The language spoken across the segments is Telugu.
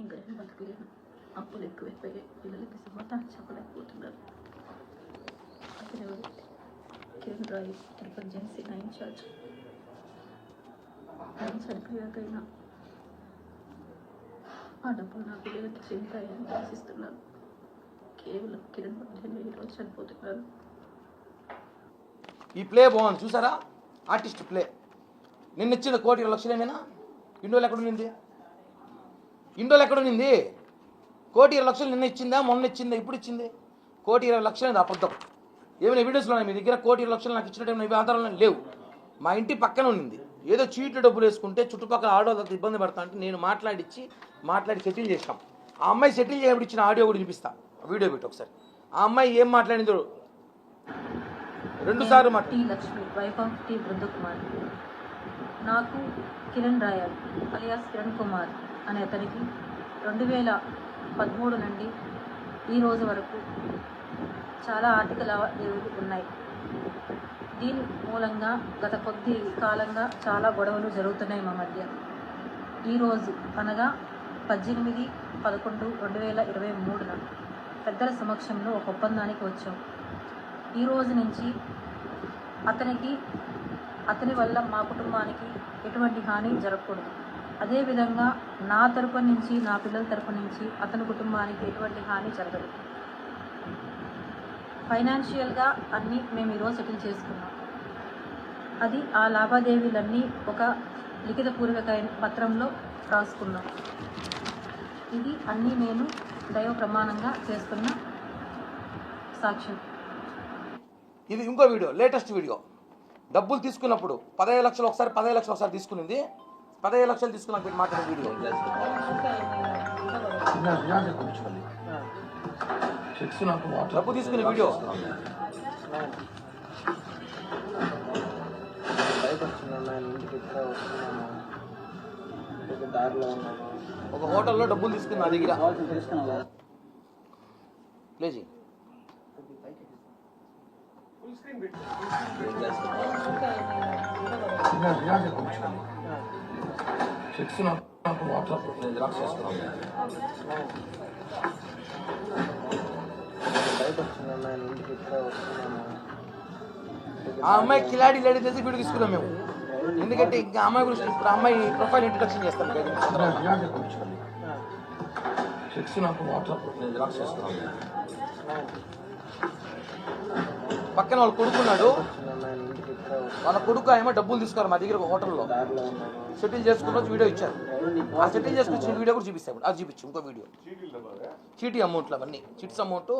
ఇంకా ఏం బతకలేను అప్పులు ఎక్కువైపోయాయి పిల్లలకి సమాధానం చెప్పలేకపోతున్నారు అతను ఎవరు? కిరణ్ రాయ్ తిరుపతి జెన్సీ నా చార్జ్ ఆయన చనిపోయాకైనా ఆ డబ్బులు నా పిల్లలకి చెందుతాయని ఆశిస్తున్నాను కేవలం కిరణ్ మధ్యనే ఈరోజు చనిపోతున్నారు ఈ ప్లే బాగుంది చూసారా? Artist play. నిన్న ఇచ్చిన కోటి లక్షలేమేనా? ఇండోలు ఎక్కడ ఉన్నింది ఇండోలు ఎక్కడ ఉన్నింది కోటి ఇరవై లక్షలు నిన్న ఇచ్చిందా? మొన్న ఇచ్చిందా? ఇప్పుడు ఇచ్చింది? కోటి ఇరవై లక్షలు ఇది అబద్ధం. ఏమైనా ఎవిడెన్స్లు ఉన్నాయి? మీ దగ్గర కోటి ఇరవై లక్షలు నాకు ఇచ్చినట్టు ఏమైనా ఆధారాలు లేవు. మా ఇంటి పక్కన ఉన్నింది ఏదో చీట్లు డబ్బులు వేసుకుంటే చుట్టుపక్కల ఆడవాళ్ళతో ఇబ్బంది పడతా అంటే నేను మాట్లాడిచ్చి మాట్లాడి సెటిల్ చేసాం ఆ అమ్మాయి సెటిల్ చేయబడి ఇచ్చిన ఆడియో కూడా వినిపిస్తా వీడియో పెట్టి ఒకసారి. ఆ అమ్మాయి ఏం మాట్లాడిందో? రెండు సార్లు మాట నాకు కిరణ్ రాయల్ అలియాస్ కిరణ్ కుమార్. అనే అతనికి రెండు వేల పదమూడు నుండి ఈ రోజు వరకు చాలా ఆర్థిక లావాదేవీలు ఉన్నాయి. దీని మూలంగా గత కొద్ది కాలంగా చాలా గొడవలు జరుగుతున్నాయి మా మధ్య. ఈరోజు అనగా పద్దెనిమిది పదకొండు రెండు వేల ఇరవై మూడున పెద్దల సమక్షంలో ఒక ఒప్పందానికి వచ్చాం. ఈ రోజు నుంచి అతనికి అతని వల్ల మా కుటుంబానికి ఎటువంటి హాని జరగకూడదు. అదేవిధంగా నా తరపు నుంచి నా పిల్లల తరపు నుంచి అతని కుటుంబానికి ఎటువంటి హాని జరగదు. ఫైనాన్షియల్గా అన్నీ మేము ఈరోజు సెటిల్ చేసుకున్నాం. అది ఆ లావాదేవీలన్నీ ఒక లిఖితపూర్వక పత్రంలో రాసుకున్నాం. ఇది అన్నీ నేను దైవ ప్రమాణంగా చేస్తున్న సాక్ష్యం. ఇది ఇంకో వీడియో లేటెస్ట్ వీడియో. డబ్బులు తీసుకున్నప్పుడు పదహైదు లక్షలు ఒకసారి పదహైదు లక్షలు ఒకసారి తీసుకునింది పదహైదు లక్షలు తీసుకున్నాక పెట్టి మాట్లాడిన వీడియో. డబ్బు తీసుకునే వీడియో. బయట వచ్చినాను ఇంటికి ఇప్పుడే వస్తున్నాను ఇంటికి దారిలో ఉన్నాను ఒక హోటల్లో డబ్బులు తీసుకుని నా దగ్గర కావాల్సిన తీసుకున్నాను ప్లే బయట వచ్చినాను ఇంటికి ఇప్పుడే వస్తున్నాను ఇంటికి ఆ అమ్మాయి కిలాడి లేడీ తెలిసి వీడియో తీసుకున్నాం మేము. ఎందుకంటే ఇంకా అమ్మాయి గురించి ఇప్పుడు అమ్మాయి ప్రొఫైల్ ఇంట్రడక్షన్ చేస్తాను పక్కన వాళ్ళ కొడుకున్నాడు వచ్చినాను ఇంటికి ఇప్పుడే వస్తున్నాను వాళ్ళ కొడుకు ఏమో డబ్బులు తీసుకోరు మా దగ్గర ఒక హోటల్లో. సెటిల్ చేసుకున్న వీడియో ఇచ్చారు. ఆ సెటిల్ చేసుకొచ్చిన వీడియో కూడా చూపిస్తాను అది చూపించు ఇంకో వీడియో. చీటీ అమౌంట్లు అవన్నీ. చిట్స్ అమౌంట్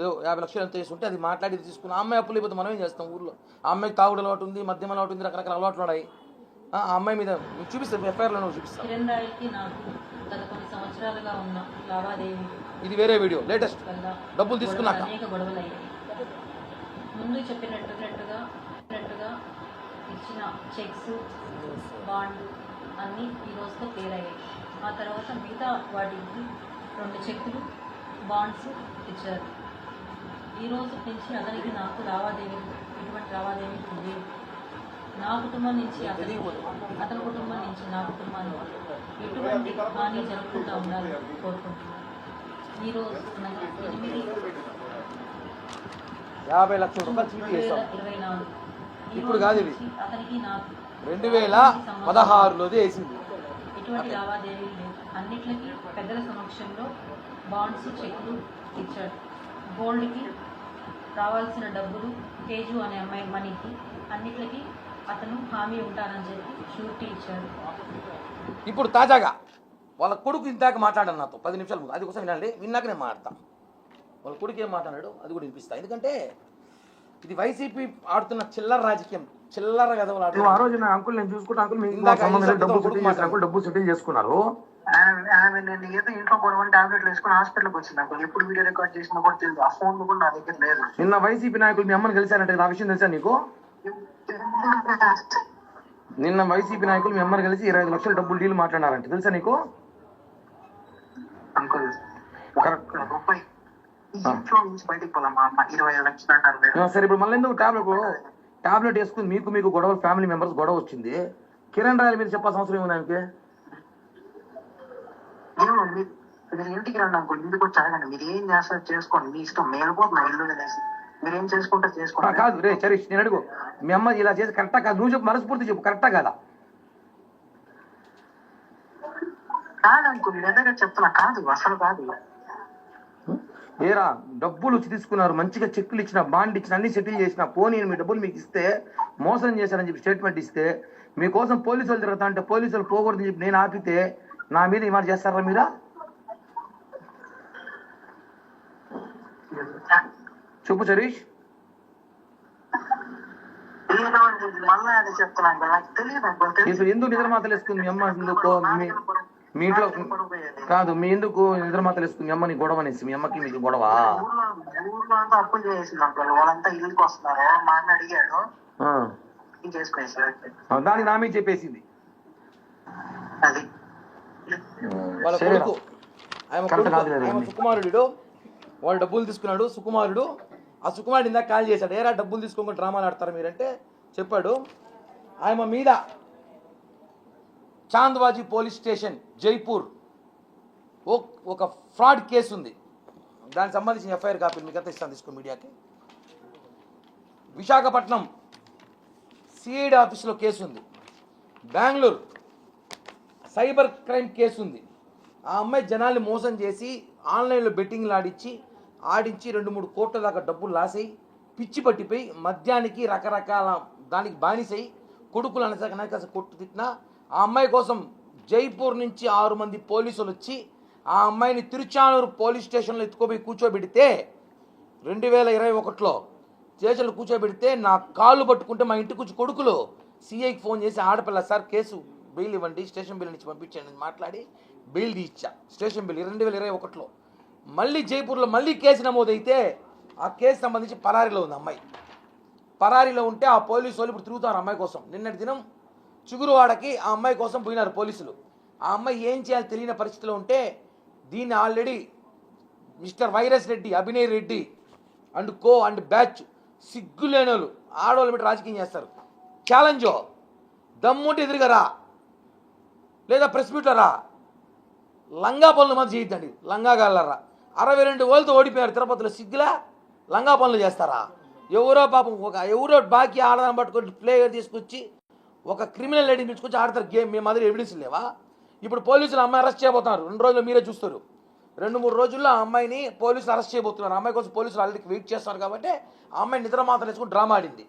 ఏదో యాభై లక్షలు ఎంత ఉంటే అది మాట్లాడి తీసుకుని ఆ అమ్మాయి అప్పులు అయిపోతే మనం ఏం చేస్తాం ఊర్లో? ఆ అమ్మాయి తాగుడు అలవాటు ఉంది మద్యం అలవాటు ఉంది రకరకాల అలవాట్లు ఉన్నాయి. ఆ అమ్మాయి మీద మీకు చూపిస్తాను ఎఫ్ఐఆర్లో చూపిస్తాను ఇది వేరే వీడియో లేటెస్ట్ డబ్బులు తీసుకున్నాక. ముందు చెప్పినట్టుగా చెప్పినట్టుగా ఇచ్చిన చెక్స్ బాండ్ అన్నీ ఈ రోజుతో క్లియర్ అయ్యాయి. ఆ తర్వాత మిగతా వాటికి రెండు చెక్కులు బాండ్స్ ఇచ్చారు. ఈ రోజు నుంచి అతనికి నాకు లావాదేవీలు ఎటువంటి లావాదేవీలు లేవు. నా కుటుంబం నుంచి అతని అతని కుటుంబం నుంచి నా కుటుంబానికి ఎటువంటి హాని జరగకుండా ఉండాలని కోరుకుంటున్నాను. ఈరోజు ఎనిమిది యాభై లక్షల ఇరవై నాలుగు. ఇప్పుడు కాదు ఇది. రెండు వేల పదహారులోది వేసింది. ఎటువంటి లావాదేవీలు లేవు. అన్నిటికీ పెద్దల సమక్షంలో బాండ్స్ చెక్లు ఇచ్చాడు. గోల్డ్కి రావాల్సిన డబ్బులు తేజు అనే అమ్మాయి మనీకి అన్నిటికీ అతను హామీ ఉంటానని చెప్పి షూరిటీ ఇచ్చాడు. ఇప్పుడు తాజాగా వాళ్ళ కొడుకు ఇందాక మాట్లాడాను నాతో. పది నిమిషాల అది కోసం వినండి. విన్నాక నేను మాట్లాడతాను వాళ్ళ కొడుకు ఏం మాట్లాడాడు? అది కూడా వినిపిస్తా. ఎందుకంటే ఇది వైసీపీ ఆడుతున్న చిల్లర రాజకీయం చిల్లర గదవలు నువ్వు ఆ రోజు నా అంకుల్ నేను చూసుకుంటా అంకుల్ మీకు సంబంధం డబ్బు సెటిల్ చేసిన అంకుల్ డబ్బు సెటిల్ చేసుకున్నారు. ఆమె నేను ఏదో ఇంట్లో గొడవని టాబ్లెట్లు వేసుకుని హాస్పిటల్కి వచ్చింది ఎప్పుడు వీడియో రికార్డ్ చేసినా కూడా తెలియదు. ఆ ఫోన్ కూడా నా దగ్గర లేదు నిన్న వైసీపీ నాయకులు మీ అమ్మని కలిశారంటే నా విషయం తెలుసా నీకు? నిన్న వైసీపీ నాయకులు మీ అమ్మని కలిసి ఇరవై ఐదు లక్షల డబ్బులు డీల్ మాట్లాడారంటే తెలుసా నీకు? Uncle correct. ఇంట్లో నుంచి బయటికి పోదాం మా అమ్మ ఇరవై లక్షలు మీరు. సరే ఇప్పుడు మళ్ళీ ఎందుకు టాబ్లెట్ టాబ్లెట్ వేసుకుని మీకు మీకు గొడవ ఫ్యామిలీ మెంబర్స్ గొడవ వచ్చింది. కిరణ్ రాయల మీద చెప్పాల్సిన అవసరం ఏముంది ఆయనకి? మీరు మీరు ఇంటికి రండి అనుకోండి ఇంటికి వచ్చి అడగండి. మీరు ఏం చేస్తారు చేసుకోండి. మీ ఇష్టం. మేము పోతున్నా ఇల్లు వదిలేసి మీరు ఏం చేసుకుంటారు ఆ, చేసుకోండి. కాదు రే చరీష్ నేను అడుగు. మీ అమ్మ ఇలా చేసి కరెక్టా కాదు? నువ్వు చెప్పు మనస్ఫూర్తి చెప్పు కరెక్టా కాదా? కాదనుకో మీ దగ్గర చెప్తున్నా. కాదు అసలు కాదు. ఏరా డబ్బులు తీసుకున్నారు మంచిగా చెక్కులు ఇచ్చిన బాండ్ ఇచ్చిన అన్ని సెటిల్ చేసిన పోనీ మీ డబ్బులు మీకు ఇస్తే మోసం చేశారని చెప్పి స్టేట్మెంట్ ఇస్తే మీకోసం పోలీసు వాళ్ళు తిరుగుతా అంటే పోలీసు వాళ్ళు పోకూడదని చెప్పి నేను ఆపితే నా మీద మాట చేస్తారా మీరా చెప్పు. ఇప్పుడు ఎందుకు నిద్ర మాతలు వేసుకుంది మీ అమ్మ ఎందుకు మీ- ఇంట్లో కాదు మీ ఎందుకు నిద్ర మాతలు వేసుకుంది మీ అమ్మని గొడవ అనేసి మీ అమ్మకి మీకు గొడవ? ఊర్లో అంతా అప్పులు చేసింది అంకల్. వాళ్ళంతా ఇల్లుకి వస్తున్నారు. మా అన్న అడిగాడు. ఆ. ఏం చేసుకునేసాడు దానికి నా మీద చెప్పేసింది. అది. వాళ్ళ. కొడుకు ఆయన. సుకుమారుడు వాడు డబ్బులు తీసుకున్నాడు సుకుమారుడు. ఆ సుకుమారుడు ఇందాక కాల్ చేశాడు ఏరా డబ్బులు తీసుకోకుండా డ్రామాలు ఆడతారు మీరంటే? చెప్పాడు. ఆయన మీద చాంద్వాజీ పోలీస్ స్టేషన్ జైపూర్. ఓ- ఒక ఫ్రాడ్ కేసు ఉంది దానికి సంబంధించిన ఎఫ్ఐఆర్ కాపీ మీకు అంతా ఇస్తాను తీసుకో మీడియాకి? విశాఖపట్నం సిఐడి ఆఫీస్లో కేసు ఉంది బెంగళూరు సైబర్ క్రైమ్ కేసు ఉంది ఆ అమ్మాయి జనాల్ని మోసం చేసి ఆన్లైన్లో బెట్టింగ్లు ఆడించి ఆడించి రెండు మూడు కోట్ల దాకా డబ్బులు లాసై పిచ్చి పట్టిపోయి మద్యానికి రకరకాల దానికి బానిసై కొడుకులు అనసాక అనక కొట్టు తిట్టినా ఆ అమ్మాయి కోసం జైపూర్ నుంచి ఆరు మంది పోలీసులు వచ్చి ఆ అమ్మాయిని తిరుచానూరు పోలీస్ స్టేషన్లో ఎత్తుకోపోయి కూర్చోబెడితే రెండు వేల ఇరవై ఒకటిలో స్టేషన్లో కూర్చోబెడితే నా కాళ్ళు పట్టుకుంటే మా ఇంటికి వచ్చి కొడుకులు సిఐకి ఫోన్ చేసి ఆడపిల్ల సార్ కేసు బెయిల్ ఇవ్వండి స్టేషన్ బిల్ నుంచి పంపించండి మాట్లాడి బెయిల్ తీచ్చా స్టేషన్ బిల్ రెండు వేల ఇరవై ఒకటిలో. మళ్ళీ జైపూర్లో మళ్ళీ కేసు నమోదైతే ఆ కేసు సంబంధించి పరారీలో ఉంది అమ్మాయి. పరారీలో ఉంటే ఆ పోలీసు వాళ్ళు ఇప్పుడు తిరుగుతారు అమ్మాయి కోసం. నిన్నటి దినం చిగురువాడకి ఆ అమ్మాయి కోసం పోయినారు పోలీసులు. ఆ అమ్మాయి ఏం చేయాలో తెలియని పరిస్థితిలో ఉంటే దీన్ని already mister virus Reddy Abhinay Reddy and co and batch సిగ్గులేని వాళ్ళు ఆడవాళ్ళు పెట్టి రాజకీయం చేస్తారు. ఛాలెంజో దమ్ముంటే ఎదురుగా రా. లేదా ప్రెస్ మీట్లో రా. లంగా పనులు మాత్రం చేయొద్దండి. లంగా గాలరా అరవై రెండు ఓళ్ళతో ఓడిపోయారు తిరుపతిలో సిగ్గులా? లంగా పనులు చేస్తారా? ఎవరో పాపం ఒక ఎవరో బాకీ ఆడదాన్ని పట్టుకొని ప్లేయర్ తీసుకొచ్చి ఒక క్రిమినల్ లేడీని పిలుచుకొచ్చి ఆడతారు గేమ్ మీ మాదిరి ఎవిడెన్స్ లేవా? ఇప్పుడు పోలీసులు అమ్మాయి అరెస్ట్ చేయబోతున్నారు. రెండు రోజులు మీరే చూస్తారు. రెండు మూడు రోజుల్లో ఆ అమ్మాయిని పోలీసులు అరెస్ట్ చేయబోతున్నారు. అమ్మాయి కోసం పోలీసులు ఆల్రెడీ వెయిట్ చేస్తున్నారు కాబట్టి ఆ అమ్మాయి నిద్ర మాత్రం వేసుకుని డ్రామా ఆడింది.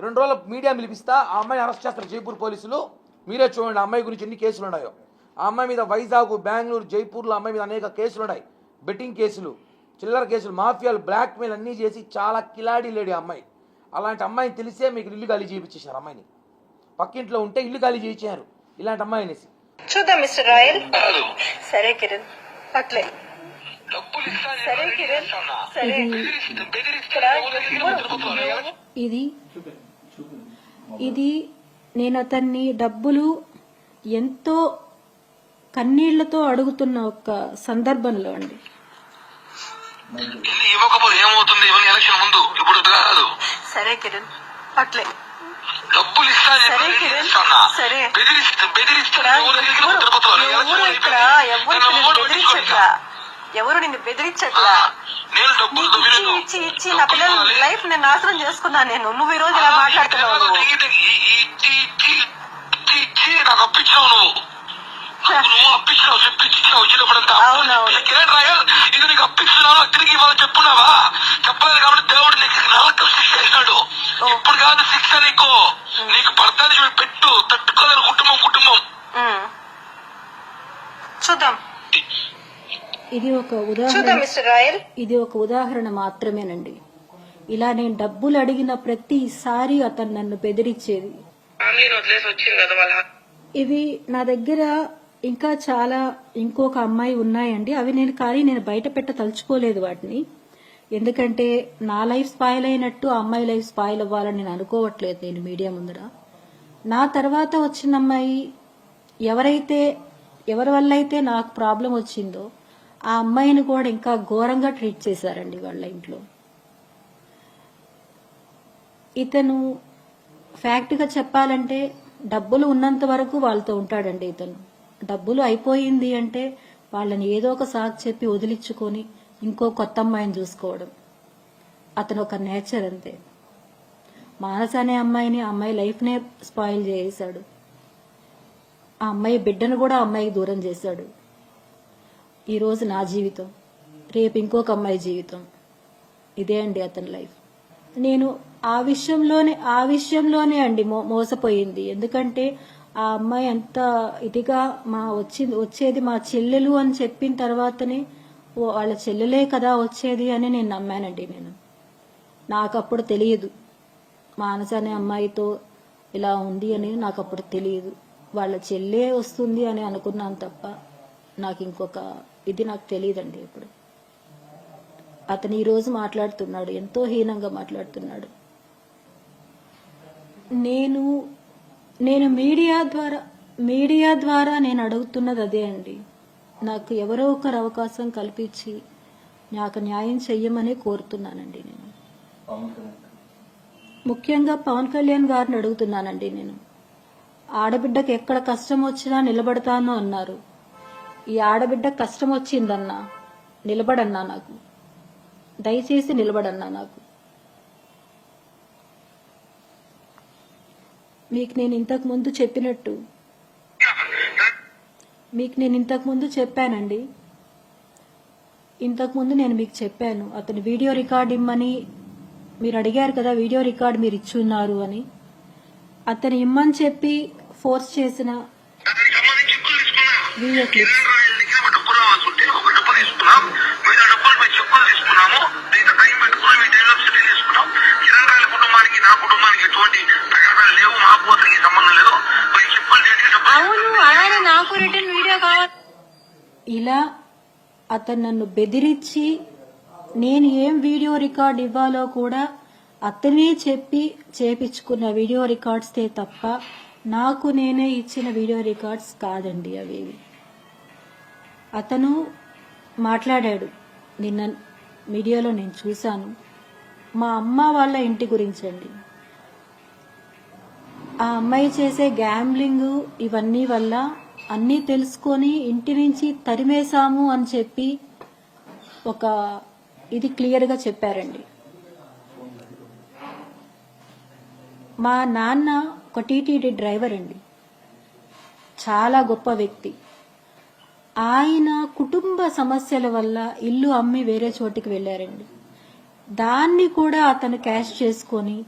రెండు రోజులు మీడియా పిలిపిస్తా ఆ అమ్మాయిని అరెస్ట్ చేస్తారు జైపూర్ పోలీసులు. మీరే చూడండి అమ్మాయి గురించి ఎన్ని కేసులు ఉన్నాయో. ఆ అమ్మాయి మీద వైజాగ్ బెంగళూరు జైపూర్లో అమ్మాయి మీద అనేక కేసులు ఉన్నాయి. బెట్టింగ్ కేసులు చిల్లర కేసులు మాఫియాలు బ్లాక్మెయిల్ అన్నీ చేసి చాలా కిలాడి లేడీ అమ్మాయి. అలాంటి అమ్మాయిని తెలిసే మీకు ఇల్లు గాలి చేయించేశారు అమ్మాయిని. పక్కింట్లో ఉంటే ఇల్లు ఖాళీ చేయించారు. ఇలాంటి అమ్మాయి అనేసి. చూద్దాం మిస్టర్ రాయల్. సరే కిరణ్. అట్లే. సరే కిరణ్. సరే. ఇక్కడ ఎవరు- ఇది ఇది నేను అతన్ని డబ్బులు ఎంతో కన్నీళ్ళతో అడుగుతున్న ఒక సందర్భంలో అండి. ఇల్లు ఇవ్వకపోతే ఏమవుతుంది? ఇవన్నీ ఎలక్షన్ ముందు. ఇప్పుడు కాదు సరే కిరణ్. అట్లే. డబ్బులు ఇస్తా బెదిరిస్తా ఎవరు నిన్ను బెదిరించట్లా? ఎవరు నిన్ను బెదిరించట్లా? నేను డబ్బులు ఇచ్చి. ఇచ్చి నా పిల్లల. లైఫ్ నేను నాశనం చేసుకున్నా నేను. నువ్వు ఈ రోజు ఇలా మాట్లాడుతున్నావు నువ్వు. ఇచ్చి ఇచ్చి ఇచ్చి ఇచ్చి ఇచ్చి నాకు అప్పించావు నువ్వు. నాకు నువ్వు. కిరణ్ రాయల్ ఇది నీకు అప్పిస్తున్నాను తిరిగి ఇవాళ చెప్పున్నావా? చెప్పలేదు కాబట్టి దేవుడు నీకు నరకం శిక్ష చేశాడు ఇప్పుడు కాదు శిక్ష నీకు. నీకు పడతాది చూడు పెట్టు కుటుంబం కుటుంబం. చూద్దాం. ఇది ఒక ఉదాహరణ. ఇది ఒక ఉదాహరణ మాత్రమేనండి. ఇలా నేను డబ్బులు అడిగిన ప్రతిసారి అతను నన్ను బెదిరించేది. ఫ్యామిలీని వదిలేసి వచ్చింది కదా వాళ్ళ ఇవి నా దగ్గర ఇంకా చాలా ఇంకొక అమ్మాయి ఉన్నాయండి. అవి నేను కానీ నేను బయట పెట్ట తలుచుకోలేదు వాటిని. ఎందుకంటే నా లైఫ్ స్పాయిల్ అయినట్టు ఆ అమ్మాయి లైఫ్ స్పాయిల్ అవ్వాలని నేను అనుకోవట్లేదు నేను మీడియా ముందర. నా తర్వాత వచ్చిన అమ్మాయి ఎవరైతే ఎవరి వల్ల అయితే నాకు ప్రాబ్లం వచ్చిందో ఆ అమ్మాయిని కూడా ఇంకా ఘోరంగా ట్రీట్ చేశారండి వాళ్ళ ఇంట్లో. ఇతను ఫ్యాక్ట్గా చెప్పాలంటే డబ్బులు ఉన్నంత వరకు వాళ్ళతో ఉంటాడండి ఇతను. డబ్బులు అయిపోయింది అంటే వాళ్ళని ఏదో ఒక సాకు చెప్పి వదిలించుకొని ఇంకో కొత్త అమ్మాయిని చూసుకోవడం. అతను ఒక నేచర్ అంతే. మానస అనే అమ్మాయిని అమ్మాయి లైఫ్నే స్పాయిల్ చేశాడు ఆ అమ్మాయి బిడ్డను కూడా అమ్మాయికి దూరం చేశాడు. ఈరోజు నా జీవితం రేపు ఇంకొక అమ్మాయి జీవితం. ఇదే అండి అతని లైఫ్. నేను ఆ విషయంలోనే ఆ విషయంలోనే అండి మో మోసపోయింది. ఎందుకంటే ఆ అమ్మాయి అంత ఇదిగా మా వచ్చింది వచ్చేది మా చెల్లెలు అని చెప్పిన తర్వాతనే వాళ్ళ చెల్లెలే కదా వచ్చేది అని నేను నమ్మానండి నేను. నాకు అప్పుడు తెలియదు. మానస అనే అమ్మాయితో ఇలా ఉంది అని నాకు అప్పుడు తెలియదు. వాళ్ళ చెల్లే వస్తుంది అని అనుకున్నాను తప్ప నాకు ఇంకొక ఇది నాకు తెలియదండి ఇప్పుడు అతను ఈరోజు మాట్లాడుతున్నాడు ఎంతో హీనంగా మాట్లాడుతున్నాడు. నేను నేను మీడియా ద్వారా మీడియా ద్వారా నేను అడుగుతున్నది అదే అండి. నాకు ఎవరో ఒకరు అవకాశం కల్పించి నాకు న్యాయం చెయ్యమని కోరుతున్నానండి నేను. ముఖ్యంగా పవన్ కళ్యాణ్ గారిని అడుగుతున్నానండి నేను. ఆడబిడ్డకి ఎక్కడ కష్టం వచ్చినా నిలబడతాను అన్నారు. ఈ ఆడబిడ్డ కష్టం వచ్చిందన్నా నిలబడన్నా నాకు. దయచేసి నిలబడన్నా నాకు. మీకు నేను ఇంతకు ముందు చెప్పినట్టు. మీకు నేను ఇంతకు ముందు చెప్పానండి. ఇంతకు ముందు నేను మీకు చెప్పాను. అతను వీడియో రికార్డ్ ఇమ్మని మీరు అడిగారు కదా వీడియో రికార్డ్ మీరు ఇచ్చున్నారు అని. అతను ఇమ్మని చెప్పి ఫోర్స్ చేసిన వీడియో క్లిప్స్. ఇలా అతను నన్ను బెదిరించి నేను ఏం వీడియో రికార్డ్ ఇవ్వాలో కూడా అతనే చెప్పి చేపించుకున్న వీడియో రికార్డ్స్తే తప్ప నాకు నేనే ఇచ్చిన వీడియో రికార్డ్స్ కాదండి అవి. అతను మాట్లాడాడు. నిన్న మీడియాలో నేను చూశాను. మా అమ్మ వాళ్ళ ఇంటి గురించండి. ఆ అమ్మాయి చేసే గ్యాంబ్లింగ్ ఇవన్నీ వల్ల అన్నీ తెలుసుకొని ఇంటి నుంచి తరిమేశాము అని చెప్పి ఒక ఇది క్లియర్గా చెప్పారండి. మా నాన్న ఒక టీటీడీ డ్రైవర్ అండి. చాలా గొప్ప వ్యక్తి. ఆయన కుటుంబ సమస్యల వల్ల ఇల్లు అమ్మి వేరే చోటికి వెళ్ళారండి. దాన్ని కూడా అతను క్యాష్ చేసుకొని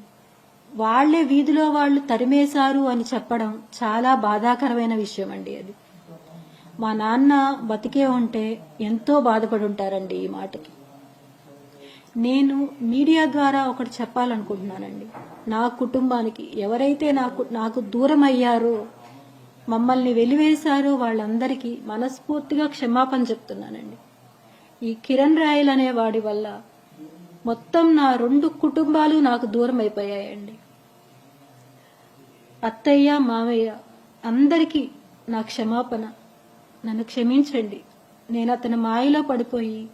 వాళ్ళే వీధిలో వాళ్ళు తరిమేశారు అని చెప్పడం చాలా బాధాకరమైన విషయం అండి అది. మా నాన్న బతికే ఉంటే ఎంతో బాధపడి ఉంటారండి ఈ మాటకి. నేను మీడియా ద్వారా ఒకటి చెప్పాలనుకుంటున్నానండి. నా కుటుంబానికి ఎవరైతే నాకు నాకు దూరం అయ్యారో మమ్మల్ని వెలివేశారో వాళ్ళందరికీ మనస్ఫూర్తిగా క్షమాపణ చెప్తున్నానండి. ఈ కిరణ్ రాయల్ అనే వాడి వల్ల మొత్తం నా రెండు కుటుంబాలు నాకు దూరం అయిపోయాయండి. అత్తయ్య మావయ్య అందరికీ నా క్షమాపణ. నన్ను క్షమించండి. నేను అతని మాయలో పడిపోయి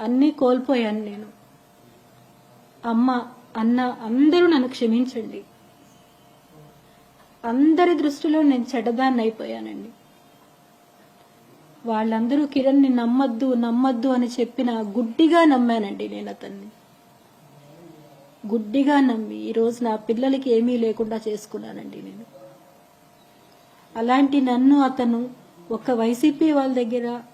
అన్నీ కోల్పోయాను నేను. అమ్మ అన్న అందరూ నన్ను క్షమించండి. అందరి దృష్టిలో నేను చెడ్డదాన్ని అయిపోయానండి వాళ్ళందరూ కిరణ్ని నమ్మద్దు నమ్మద్దు అని చెప్పిన గుడ్డిగా నమ్మానండి నేను అతన్ని. గుడ్డిగా నమ్మి ఈరోజు నా పిల్లలకి ఏమీ లేకుండా చేసుకున్నానండి నేను. అలాంటి నన్ను అతను ఒక వైసీపీ వాళ్ళ దగ్గర